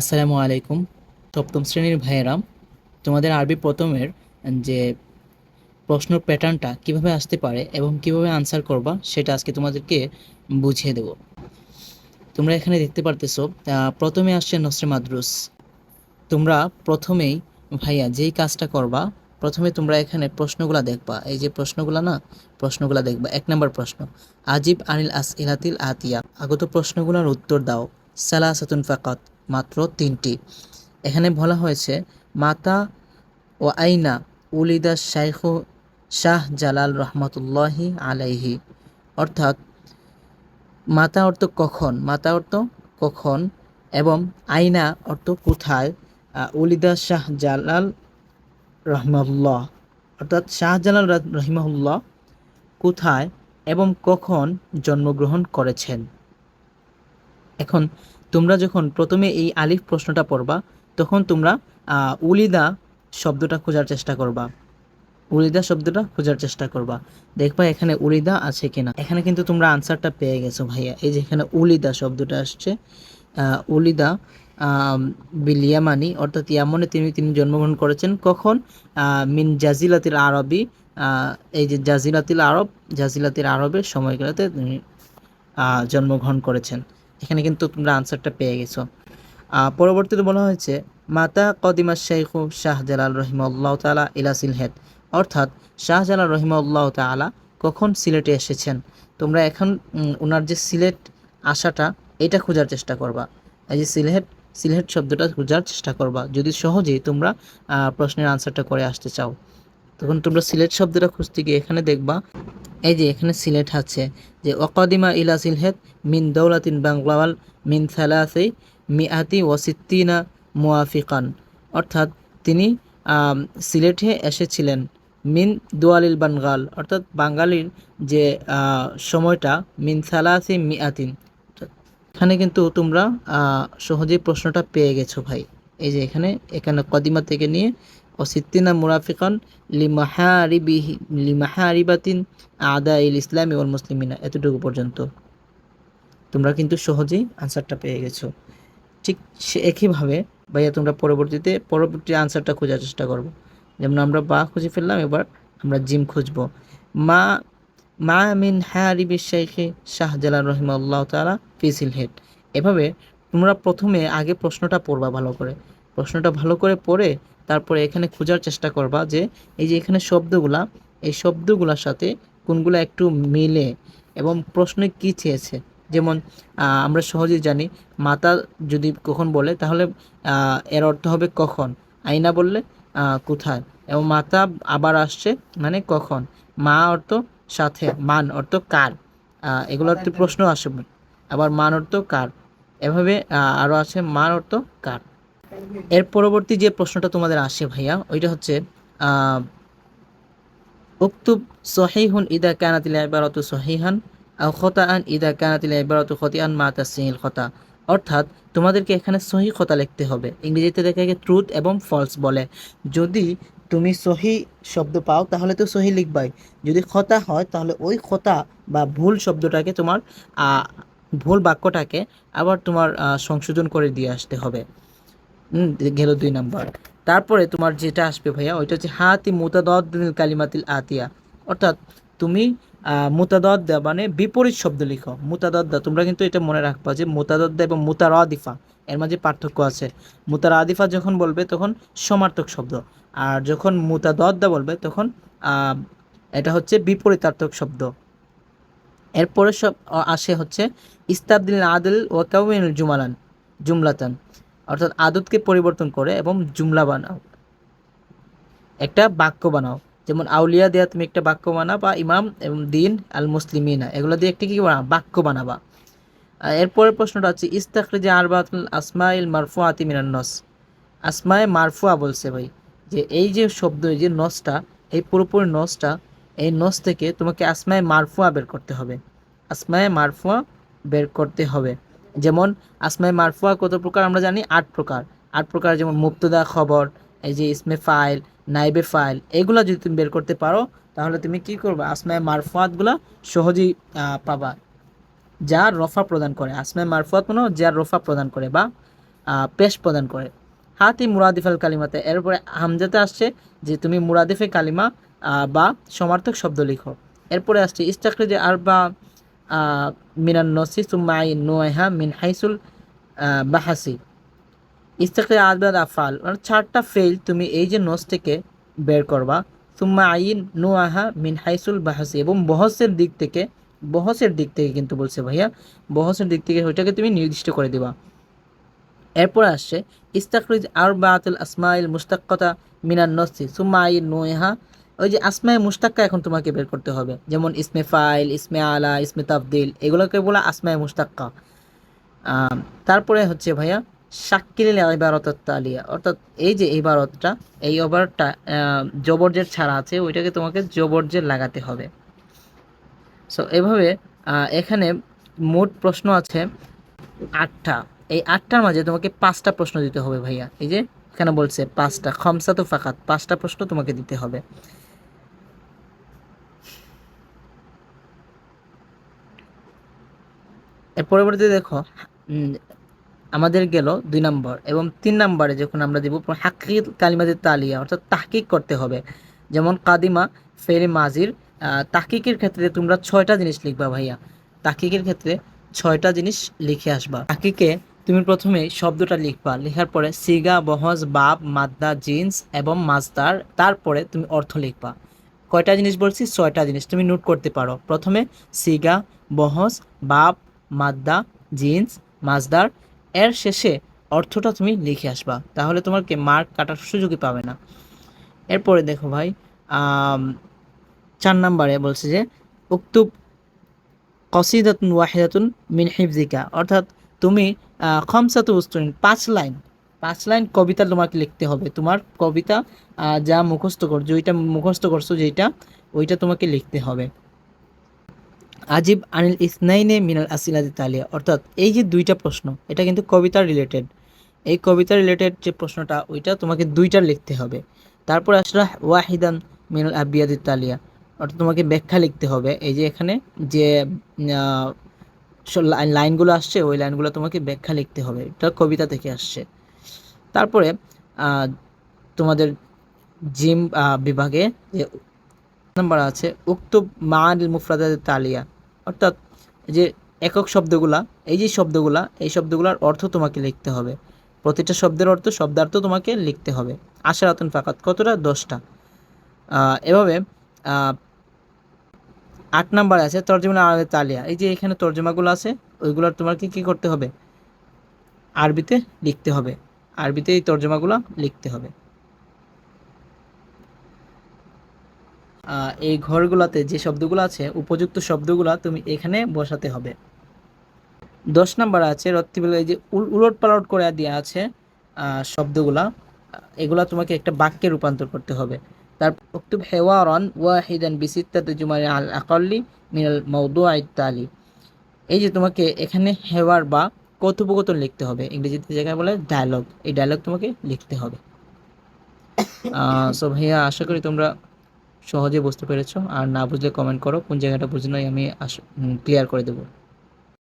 আসসালামু আলাইকুম। সপ্তম শ্রেণির ভাইয়েরা তোমাদের আরবি প্রথমের যে প্রশ্ন প্যাটার্নটা কীভাবে আসতে পারে এবং কীভাবে আনসার করবা, সেটা আজকে তোমাদেরকে বুঝিয়ে দেব। তোমরা এখানে দেখতে পারতেছো প্রথমে আসছে নসরে মাদ্রুস। তোমরা প্রথমেই ভাইয়া যেই কাজটা করবা, প্রথমে তোমরা এখানে প্রশ্নগুলা দেখবা। এই যে প্রশ্নগুলা না, প্রশ্নগুলা দেখবা। এক নম্বর প্রশ্ন, আজিব আনিল আস ইলাতিল আতিয়া? আগত প্রশ্নগুলোর উত্তর দাও। সালাসাতুন ফাকাত। মাত্র তিনটি। এখানে বলা হয়েছে, মাতা ও আইনা উলিদা শাইখ শাহ জালাল রহমতুল্লাহি আলাইহি। অর্থাৎ, মাতা অর্থ কখন? মাতা অর্থ কখন? এবং আইনা অর্থ কোথায়? উলিদা শাহ জালাল রহমাল্লাহ অর্থাৎ শাহজালাল রহিমাহুল্লাহ কোথায় এবং কখন জন্মগ্রহণ করেছেন? এখন তোমরা যখন প্রথমে এই আলিফ প্রশ্নটা পড়বা তখন তোমরা উলিদা শব্দটা খোঁজার চেষ্টা করবা। উলিদা শব্দটা খোঁজার চেষ্টা করবা। দেখবা এখানে উলিদা আছে কিনা। এখানে কিন্তু তোমরা আনসারটা পেয়ে গেছো ভাইয়া। এই যে এখানে উলিদা শব্দটা আসছে উলিদা আম, বিল ইয়ামানি অর্থাৎ ইয়ামনে তিনি তিনি জন্মগ্রহণ করেছেন কখন? মিন জাজিলাতিল আরবি এই যে জাজিলাতিল আরব জাজিলাতিল আরবের সময়গুলোতে তিনি জন্মগ্রহণ করেছেন। এখানে কিন্তু তোমরা আনসারটা পেয়ে গেছো। পরবর্তীতে বলা হয়েছে, মাতা কদিমা শেখ শাহজালাল রহিমাল্লাহ তালা ইলা সিলহেদ। অর্থাৎ, শাহজালাল রহিমাল্লাহ তালা কখন সিলেটে এসেছেন? তোমরা এখন ওনার যে সিলেট আসাটা এটা খোঁজার চেষ্টা করবা। এই যে সিলেট সিলেট শব্দটা খোঁজার চেষ্টা করবা। যদি সহজেই তোমরা প্রশ্নের আনসারটা করে আসতে চাও। তখন তোমরা সিলেট শব্দটা খুঁজতে গিয়ে এখানে দেখবা, এই যে এখানে সিলেট আছে, যে ওকাদিমা ইলা সিলহেদ মিন দৌলাতিন বাংলাওয়াল মিন থালাসি মিয়াতি ওয়াসিত্তিনা মুয়াফিকান অর্থাৎ তিনি সিলেটে এসেছিলেন মিন দোয়ালিল বাঙ্গাল অর্থাৎ বাঙালির যে সময়টা মিন সালাসি মিয়াতিন এখানে কিন্তু তোমরা সহজেই প্রশ্নটা পেয়ে গেছো ভাই। এই যে এখানে এখানে কদিমা থেকে নিয়ে অসিদ্দিনা মুরাফিকান লিমাহারিবিহি লিমাহারিবাতিন আদা ইল ইসলাম ওয়াল মুসলিমিনা এতটুকু পর্যন্ত। তোমরা কিন্তু সহজেই আনসারটা পেয়ে গেছো। ঠিক সে একইভাবে, ভাইয়া, তোমরা পরবর্তীতে পরবর্তী আনসারটা খোঁজার চেষ্টা করব। যেমন আমরা বা খুঁজে ফেললাম, এবার আমরা জিম খুঁজবো। মা মা মিন হারিবি শেখে শাহজালাল রহিমাল্লাহ তালা ফিসিল হেড এভাবে তোমরা প্রথমে আগে প্রশ্নটা পড়বা ভালো করে। প্রশ্নটা ভালো করে পড়ে তারপরে এখানে খোঁজার চেষ্টা করবা যে এই যে এখানে শব্দগুলা এই শব্দগুলোর সাথে কোনগুলো একটু মিলে এবং প্রশ্নে কি চেয়েছে। যেমন আমরা সহজেই জানি মাতা যদি কখন বলে তাহলে এর অর্থ হবে কখন? আইনা বললে কোথায়? এবং মাতা আবার আসছে মানে কখন? মা অর্থ সাথে মান অর্থ কার? এগুলো একটু প্রশ্ন আসবে আবার মান অর্থ কার? এভাবে আরও আছে মান অর্থ কার? এর পরবর্তী যে প্রশ্নটা তোমাদের আসে ভাইয়া, ওইটা হচ্ছে উক্তুব সহিহুন ইদা কানাতিল ইবারাতু সহিহান আও খতাআন ইদা কানাতিল ইবারাতু খতিআন মা তাসহিল খতা। অর্থাৎ তোমাদেরকে এখানে সহি খতা লিখতে হবে। ইংরেজিতে দেখা গিয়ে ট্রুথ এবং ফলস বলে। যদি তুমি সহি শব্দ পাও, তাহলে তো সহি লিখবাই। যদি খতা হয়, তাহলে ওই খতা বা ভুল শব্দটাকে তোমার ভুল বাক্যটাকে আবার তোমার সংশোধন করে দিয়ে আসতে হবে। গেল দুই নাম্বার। তারপরে তোমার যেটা আসবে ভাইয়া, ওইটা হচ্ছে হাতি মুতাদদিল কালিমাতিল আতিয়া। অর্থাৎ তুমি মুতাদদ্দা মানে বিপরীত শব্দ লিখো। মুতাদদ্দা, তোমরা কিন্তু এটা মনে রাখবা যে মুতাদদ্দা এবং মুতারাদিফা, এর মাঝে পার্থক্য আছে। মুতারাদিফা যখন বলবে তখন সমার্থক শব্দ, আর যখন মুতাদদ্দা বলবে তখন এটা হচ্ছে বিপরীতার্থক শব্দ। এরপরে সব আসে হচ্ছে ইস্তাবদিল আদল ও কাউমিন জুমালান, জুমলাতান। অর্থাৎ আদতকে পরিবর্তন করে এবং জুমলা বানাও। একটা বাক্য বানাও। যেমন, আউলিয়া দেয়া, তুমি একটা বাক্য বানাও বা ইমাম এবং দিন আল মুসলিমিনা এগুলো দিয়ে একটা কি বানাও? বাক্য বানাবা। এরপরের প্রশ্নটা হচ্ছে, ইস্তাখরিজে আরবাতুল আসমাইল মারফুয়াতি মিনান নস। আসমায়ে মারফুয়া বলছে ভাই, যে এই যে শব্দ, এই যে নসটা, এই পুরোপুরি নসটা, এই নস থেকে তোমাকে আসমায়ে মারফুয়া বের করতে হবে। আসমায়ে মারফুয়া বের করতে হবে। যেমন আসমাই মারফুয়া কত প্রকার আমরা জানি? আট প্রকার। আট প্রকার যেমন মুক্তদা খবর, এই যে ইসমে ফাইল, নাইবে ফাইল, এগুলো যদি তুমি বের করতে পারো, তাহলে তুমি কি করবে? আসমায়ে মারফুয়াতগুলো সহজেই পাবা। যার রফা প্রদান করে। আসমায়ে মারফুয়াত মানে যার রফা প্রদান করে বা পেশ প্রদান করে। হাতি মুরাদিফাল কালিমাতে, এরপরে হামজাতে আসছে যে তুমি মুরাদিফে কালিমা বা সমার্থক শব্দ লিখো। এরপরে আসছে ইস্তাকরিজে আর বা মিনান নসি সুমাই নোয়েহা মিন হাইসুল বাহাসি। ইস্তাকরি আদবাদ আফাল মানে চারটা ফেল তুমি এই যে নস থেকে বের করবা। সুম্মা আইন নোয়াহা মিন হাইসুল, বাহাসি। এবং বহসের দিক থেকে, বহসের দিক থেকে কিন্তু বলছে ভাইয়া, বহসের দিক থেকে ওইটাকে তুমি নির্দিষ্ট করে দিবা। এরপর আসছে ইস্তাকরিজ আর বাতুল আসমাইল মুস্তাক্কতা মিনান নসি, সুম্মা আইন নোয়াহা ওই যে আসমায় মুস্তাক্কা এখন তোমাকে বের করতে হবে। যেমন ইসমে ফাইল, ইসমে আলা, ইসমে তাফদিল এগুলোকে বলা আসমায় মুস্তাক্কা তারপরে হচ্ছে ভাইয়া, শাক্কিল ইবারত তালিয়া। অর্থাৎ এই যে ইবারতটা, এই ওভারটা জবরজের ছাড়া আছে, ওইটাকে তোমাকে জবরজের লাগাতে হবে। সো এভাবে এখানে মোট প্রশ্ন আছে আটটা। এই আটটার মাঝে তোমাকে পাঁচটা প্রশ্ন দিতে হবে ভাইয়া। এই যে, এখানে বলছে পাঁচটা খমসা তো ফাকাত, পাঁচটা প্রশ্ন তোমাকে দিতে হবে। এর পরবর্তীতে দেখো আমাদের গেল দুই নম্বর এবং তিন নম্বরে যখন আমরা দিব হাকিক কালিমাদের তালিয়া অর্থাৎ তাহকিক করতে হবে। যেমন কাদিমা ফেরে মাজির আহ, তাহকিকের ক্ষেত্রে তোমরা ছয়টা জিনিস লিখবা ভাইয়া। তাহকিকের ক্ষেত্রে ছয়টা জিনিস লিখে আসবা। তাহকিকে তুমি প্রথমে শব্দটা লিখবা লেখার পরে সিগা বহজ বাব মাদ্দা জিন্স এবং মাজদার তারপরে তুমি অর্থ লিখবা। কয়টা জিনিস বলছি? ছয়টা জিনিস তুমি নোট করতে পারো। প্রথমে সিগা বহজ বাব মাদ্দা, জিন্স, মাজদার, এর শেষে অর্থটা তুমি লিখে আসবা। তাহলে তোমাকে মার্ক কাটার সুযোগই পাবে না। এরপরে দেখো ভাই চার নাম্বারে বলছে যে, উক্তুব কসিদাতুন ওয়াহিদাতুন মিন হিফজিকা অর্থাৎ তুমি খমসাতু উস্তুরিন পাঁচ লাইন পাঁচ লাইন কবিতা তোমাকে লিখতে হবে। তোমার কবিতা যা মুখস্থ কর, যেইটা মুখস্থ করছ, যেইটা, ওইটা তোমাকে লিখতে হবে। আজিব আনিল ইসনাইনে মিনাল আসিলাদি তালিয়া। অর্থাৎ এই যে দুইটা প্রশ্ন, এটা কিন্তু কবিতা রিলেটেড এই কবিতা রিলেটেড যে প্রশ্নটা, ওইটা তোমাকে দুইটা লিখতে হবে। তারপর আসলে ওয়াহিদান মিনাল আবিয়াদি তালিয়া। অর্থাৎ তোমাকে ব্যাখ্যা লিখতে হবে। এই যে এখানে যে লাইনগুলো আসছে, ওই লাইনগুলো তোমাকে ব্যাখ্যা লিখতে হবে। এটা কবিতা থেকে আসছে। তারপরে তোমাদের জিম বিভাগে যে নাম্বার আছে উক্তুব মানিল মুফরাদাত তালিয়া। অর্থাৎ যে একক শব্দগুলা, এই যে শব্দগুলা, এই শব্দগুলোর অর্থ তোমাকে লিখতে হবে। প্রতিটা শব্দের অর্থ, শব্দার্থ তোমাকে লিখতে হবে। আশারাতুন ফাকাত, কতটা? দশটা। এভাবে আট নাম্বার আছে তর্জমা আরবি তালিয়া। এই যে এখানে তর্জমাগুলো আছে, ওইগুলোর তোমাকে কি করতে হবে? আরবিতে লিখতে হবে। আরবিতে এই তর্জমাগুলো লিখতে হবে। এই ঘরগুলোতে যে শব্দগুলো আছে, উপযুক্ত শব্দগুলো তুমি এখানে বসাতে হবে। দশ নাম্বার আছে, রত্তিবেল, এই যে উল- উলট পালট করে দেওয়া আছে শব্দগুলা, এগুলা তোমাকে একটা বাক্যে রূপান্তর করতে হবে। তারপর উক্তুব হেওয়ারন, ওয়াহিদান, বিসিত্তাতে জুমারি আল আকাল্লি, মিনাল মৌদু তালি। এই যে তোমাকে এখানে হেওয়ার বা কথোপকথন লিখতে হবে। ইংরেজিতে জায়গায় বলে ডায়লগ এই ডায়লগ তোমাকে লিখতে হবে। সো ভাইয়া, আশা করি তোমরা সহজে বুঝতে পেরেছ। আর না বুঝলে কমেন্ট করো, কোন জায়গাটা বুঝে নয়, আমি ক্লিয়ার করে দেবো।